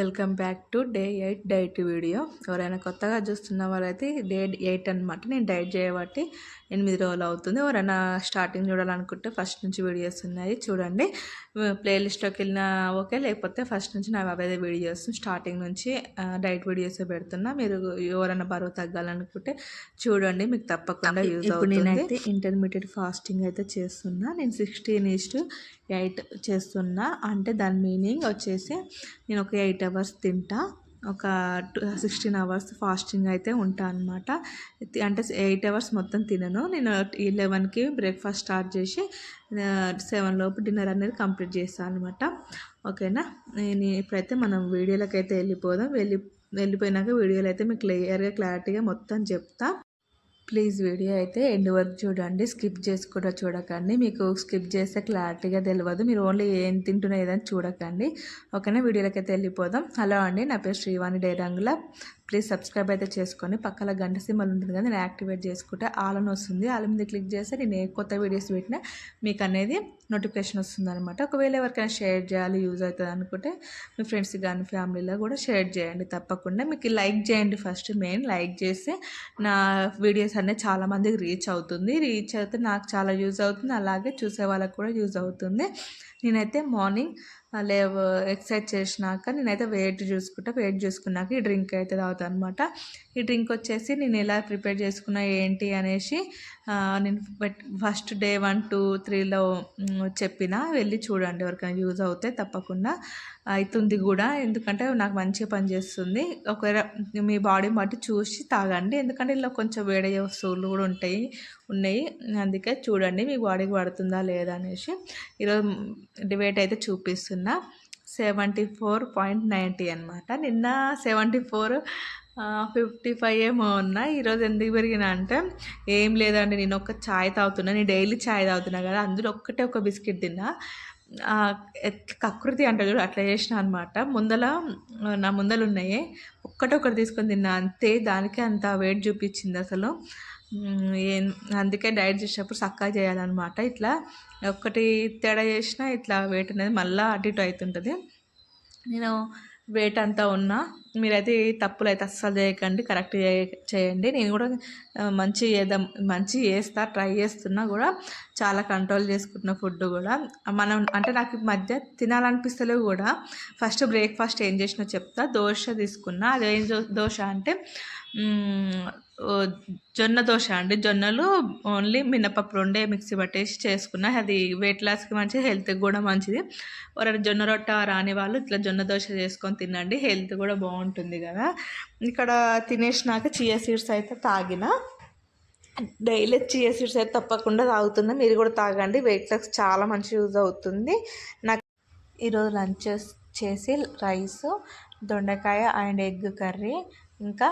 Welcome back to day eight diet video. ఎవరైనా కొత్తగా చూస్తున్న వాళ్ళైతే డే ఎయిట్ అనమాట నేను డైట్ చేయబట్టి ఎనిమిది రోజులు అవుతుంది. ఎవరైనా స్టార్టింగ్ చూడాలనుకుంటే ఫస్ట్ నుంచి వీడియోస్ ఉన్నాయి. చూడండి. ప్లేలిస్ట్లోకి వెళ్ళినా ఓకే లేకపోతే ఫస్ట్ నుంచి నా అవే వీడియోస్ స్టార్టింగ్ నుంచి డైట్ వీడియోస్ పెడుతున్నా. మీరు ఎవరైనా బరువు తగ్గాలనుకుంటే చూడండి. మీకు తప్పకుండా యూజ్ అవుతుంది. నేనైతే ఇంటర్మీడియట్ ఫాస్టింగ్ అయితే చేస్తున్నా. నేను సిక్స్టీన్ ఈస్ట్ ఎయిట్ చేస్తున్నా. అంటే దాని మీనింగ్ వచ్చేసి నేను ఒక ఎయిట్ అవర్స్ తింటా. ఒక టూ సిక్స్టీన్ అవర్స్ ఫాస్టింగ్ అయితే ఉంటా అనమాట అంటే ఎయిట్ అవర్స్ మొత్తం తినను. నేను లెవెన్కి బ్రేక్ఫాస్ట్ స్టార్ట్ చేసి సెవెన్ లోపు డిన్నర్ అనేది కంప్లీట్ చేస్తాను అనమాట ఓకేనా? నేను ఇప్పుడైతే మనం వీడియోలకైతే వెళ్ళిపోదాం. వెళ్ళి వెళ్ళిపోయినాక వీడియోలు అయితే మీకు క్లియర్గా క్లారిటీగా మొత్తం చెప్తా. ప్లీజ్ వీడియో అయితే ఎండ్ వరకు చూడండి. స్కిప్ చేసి కూడా చూడకండి. మీకు స్కిప్ చేస్తే క్లారిటీగా తెలియదు మీరు ఓన్లీ ఏం తింటున్నా ఏదని చూడకండి. ఓకేనా? వీడియోలోకి అయితే వెళ్ళిపోదాం. హలో అండి. నా పేరు శ్రీవాణి డైరంగుల. ప్లీజ్ సబ్స్క్రైబ్ అయితే చేసుకొని పక్కన గంట సింబల్ ఉంటుంది కదా నేను యాక్టివేట్ చేసుకుంటే ఆల్ అని వస్తుంది. ఆల్ మీద క్లిక్ చేస్తే నేను ఏ కొత్త వీడియోస్ పెట్టినా మీకు అనేది నోటిఫికేషన్ వస్తుంది అనమాట. ఒకవేళ ఎవరికైనా షేర్ చేయాలి యూజ్ అవుతుంది అనుకుంటే మీ ఫ్రెండ్స్ కానీ ఫ్యామిలీలో కూడా షేర్ చేయండి. తప్పకుండా మీకు లైక్ చేయండి ఫస్ట్ మెయిన్. లైక్ చేస్తే నా వీడియోస్ అనేది చాలామందికి రీచ్ అవుతుంది. రీచ్ అయితే నాకు చాలా యూజ్ అవుతుంది. అలాగే చూసే వాళ్ళకి కూడా యూజ్ అవుతుంది. నేనైతే మార్నింగ్ లేవ ఎక్సర్సైజ్ చేసినాక నేనైతే వెయిట్ చూసుకుంటా వెయిట్ చూసుకున్నాక ఈ డ్రింక్ అయితే తాగుతాను అనమాట ఈ డ్రింక్ వచ్చేసి నేను ఎలా ప్రిపేర్ చేసుకున్నా ఏంటి అనేసి నేను ఫస్ట్ డే వన్ టూ త్రీలో చెప్పిన వెళ్ళి చూడండి ఎవరికైనా యూజ్ అవుతే తప్పకుండా అవుతుంది కూడా. ఎందుకంటే నాకు మంచిగా పనిచేస్తుంది ఒకవేళ మీ బాడీ బట్టి చూసి తాగండి. ఎందుకంటే ఇలా కొంచెం వేడయ్యే వస్తువులు కూడా ఉంటాయి ఉన్నాయి. అందుకే చూడండి మీ బాడీకి పడుతుందా లేదా అనేసి. ఈరోజు డిబేట్ అయితే చూపిస్తున్నా. సెవెంటీ ఫోర్ పాయింట్ నైంటీ అనమాట నిన్న సెవెంటీ ఫోర్ ఫిఫ్టీ ఫైవ్ ఏమో ఉన్నా ఈరోజు ఎందుకు పెరిగినా అంటే ఏం లేదండి నేను ఒక ఛాయ్ తాగుతున్నా నేను డైలీ ఛాయ్ తాగుతున్నా కదా అందులో ఒక్కటే ఒక బిస్కెట్ తిన్నా. కకృతి అంటే చూడు అట్లా చేసిన అనమాట ముందల నా ముందలు ఉన్నాయి. ఒక్కటొక్కటి తీసుకొని తిన్నా అంతే. దానికే అంత వెయిట్ చూపించింది అసలు. ఏం అందుకే డైట్ చేసేటప్పుడు చక్కగా చేయాలన్నమాట. ఇట్లా ఒక్కటి తేడా చేసినా ఇట్లా వెయిట్ అనేది మళ్ళీ అటు ఇటు అవుతుంటుంది. నేను వెయిట్ అంతా ఉన్నా మీరైతే తప్పులు అయితే అస్సలు చేయకండి కరెక్ట్ చేయండి. నేను కూడా మంచి చేద్దాం మంచి చేస్తా ట్రై చేస్తున్నా కూడా చాలా కంట్రోల్ చేసుకుంటున్న ఫుడ్ కూడా. మనం అంటే నాకు మధ్య తినాలనిపిస్తలేవు కూడా ఫస్ట్ బ్రేక్ఫాస్ట్ ఏం చేసినా చెప్తా దోశ తీసుకున్నా. అదేం దోశ అంటే జొన్న దోశ అండి. జొన్నలు ఓన్లీ మినపప్పు రెండే మిక్సీ పట్టేసి చేసుకున్న. అది వెయిట్ లాస్కి మంచిది హెల్త్కి కూడా మంచిది. ఎవరైనా జొన్న రొట్ట రాని వాళ్ళు ఇట్లా జొన్న దోశ చేసుకొని తినండి. హెల్త్ కూడా బాగుంటుంది కదా. ఇక్కడ తినేసినాక చియా సీడ్స్ అయితే తాగిన. డైలీ చియా సీడ్స్ అయితే తప్పకుండా తాగుతుంది మీరు కూడా తాగండి. వెయిట్ లాస్ చాలా మంచి యూజ్ అవుతుంది. నాకు ఈరోజు లంచ్ చేసి రైస్ దొండకాయ అండ్ ఎగ్ కర్రీ ఇంకా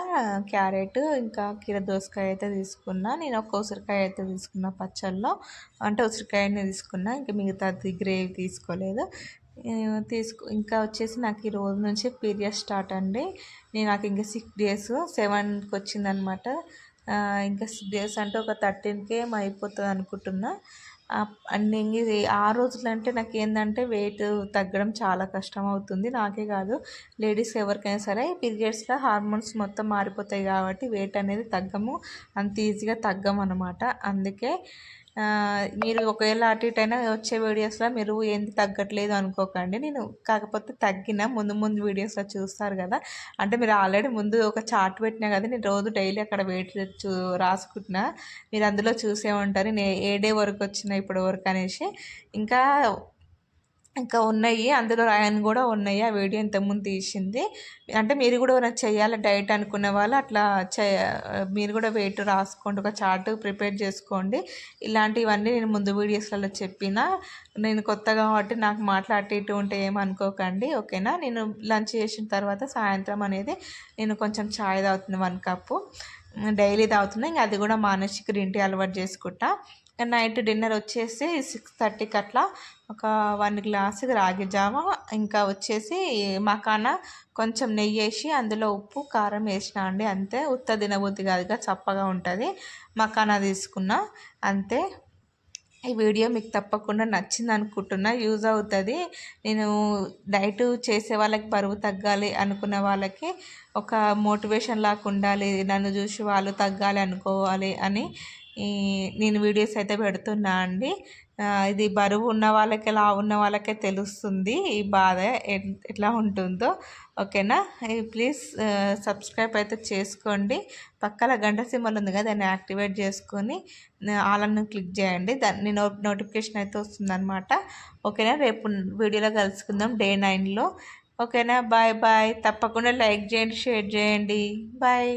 క్యారెట్ ఇంకా కీర దోసకాయ అయితే తీసుకున్నా. నేను ఒక ఉసిరికాయ అయితే తీసుకున్నా పచ్చళ్ళలో. అంటే ఉసిరికాయనే తీసుకున్నా. ఇంకా మిగతాది గ్రేవీ తీసుకోలేదు. తీసుకు ఇంకా వచ్చేసి నాకు ఈ రోజు నుంచి పీరియడ్ స్టార్ట్ అండి. నేను నాకు ఇంకా సిక్స్ డేస్ సెవెన్కి వచ్చిందనమాట. ఇంకా సిక్స్ డేస్ అంటే ఒక థర్టీన్కే ఏం అయిపోతుంది అనుకుంటున్నా. అన్ని ఆ రోజులు అంటే నాకు ఏంటంటే వెయిట్ తగ్గడం చాలా కష్టం అవుతుంది నాకే కాదు లేడీస్ ఎవరికైనా సరే పీరియడ్స్లో హార్మోన్స్ మొత్తం మారిపోతాయి కాబట్టి వెయిట్ అనేది తగ్గము. అంత ఈజీగా తగ్గము అనమాట అందుకే మీరు ఒకవేళ అటు ఇటు అయినా వచ్చే వీడియోస్లో మీరు ఏంది తగ్గట్లేదు అనుకోకండి. నేను కాకపోతే తగ్గిన ముందు ముందు వీడియోస్లో చూస్తారు కదా. అంటే మీరు ఆల్రెడీ ముందు ఒక చార్ట్ పెట్టినా కదా నేను రోజు డైలీ అక్కడ వెయిట్ చూ రాసుకుంటున్నా. మీరు అందులో చూసే ఉంటారు. నేను ఏ డే వరకు వచ్చిన ఇప్పటి వరకు అనేసి. ఇంకా ఇంకా ఉన్నాయి. అందులో రాయన్ కూడా ఉన్నాయి. ఆ వీడియో ఇంతకుముందు తీసింది. అంటే మీరు కూడా ఏమైనా చేయాలి డైట్ అనుకునే వాళ్ళు అట్లా చే మీరు కూడా వెయిట్ రాసుకోండి. ఒక చార్ట్ ప్రిపేర్ చేసుకోండి. ఇలాంటివన్నీ నేను ముందు వీడియోస్లలో చెప్పిన. నేను కొత్తగా కాబట్టి నాకు మాట్లాడి ఇటు ఉంటే ఏమనుకోకండి ఓకేనా? నేను లంచ్ చేసిన తర్వాత సాయంత్రం అనేది నేను కొంచెం ఛాయ్ తాగుతుంది వన్ కప్పు. డైలీ తాగుతున్నా. ఇంకా అది కూడా మానేసి గ్రీన్ టీ అలవాటు చేసుకుంటా. నైట్ డిన్నర్ వచ్చేసి సిక్స్ థర్టీకి అట్లా. ఒక వన్ గ్లాస్ రాగి జావ ఇంకా వచ్చేసి మకాన కొంచెం నెయ్యి వేసి అందులో ఉప్పు కారం వేసిన అండి అంతే. ఉత్త తినబుద్ధి కాదుగా చప్పగా ఉంటుంది. మకానా తీసుకున్న అంతే. ఈ వీడియో మీకు తప్పకుండా నచ్చింది అనుకుంటున్నా యూజ్ అవుతుంది. నేను డైట్ చేసే వాళ్ళకి బరువు తగ్గాలి అనుకున్న వాళ్ళకి ఒక మోటివేషన్ లాగా ఉండాలి నన్ను చూసి వాళ్ళు తగ్గాలి అనుకోవాలి అని నేను వీడియోస్ అయితే పెడుతున్నా అండి. ఇది బరువు ఉన్న వాళ్ళకి లావు ఉన్న వాళ్ళకే తెలుస్తుంది ఈ బాధ ఎట్లా ఉంటుందో. ఓకేనా? ప్లీజ్ సబ్స్క్రైబ్ అయితే చేసుకోండి. పక్కల గంట సింబల్ ఉంది కదా దాన్ని యాక్టివేట్ చేసుకొని ఆలను క్లిక్ చేయండి. దాన్ని నో నోటిఫికేషన్ అయితే వస్తుందన్నమాట. ఓకేనా? రేపు వీడియోలో కలుసుకుందాం డే నైన్లో. ఓకేనా? Bye bye. తప్పకుండా లైక్ చేయండి షేర్ చేయండి. బాయ్.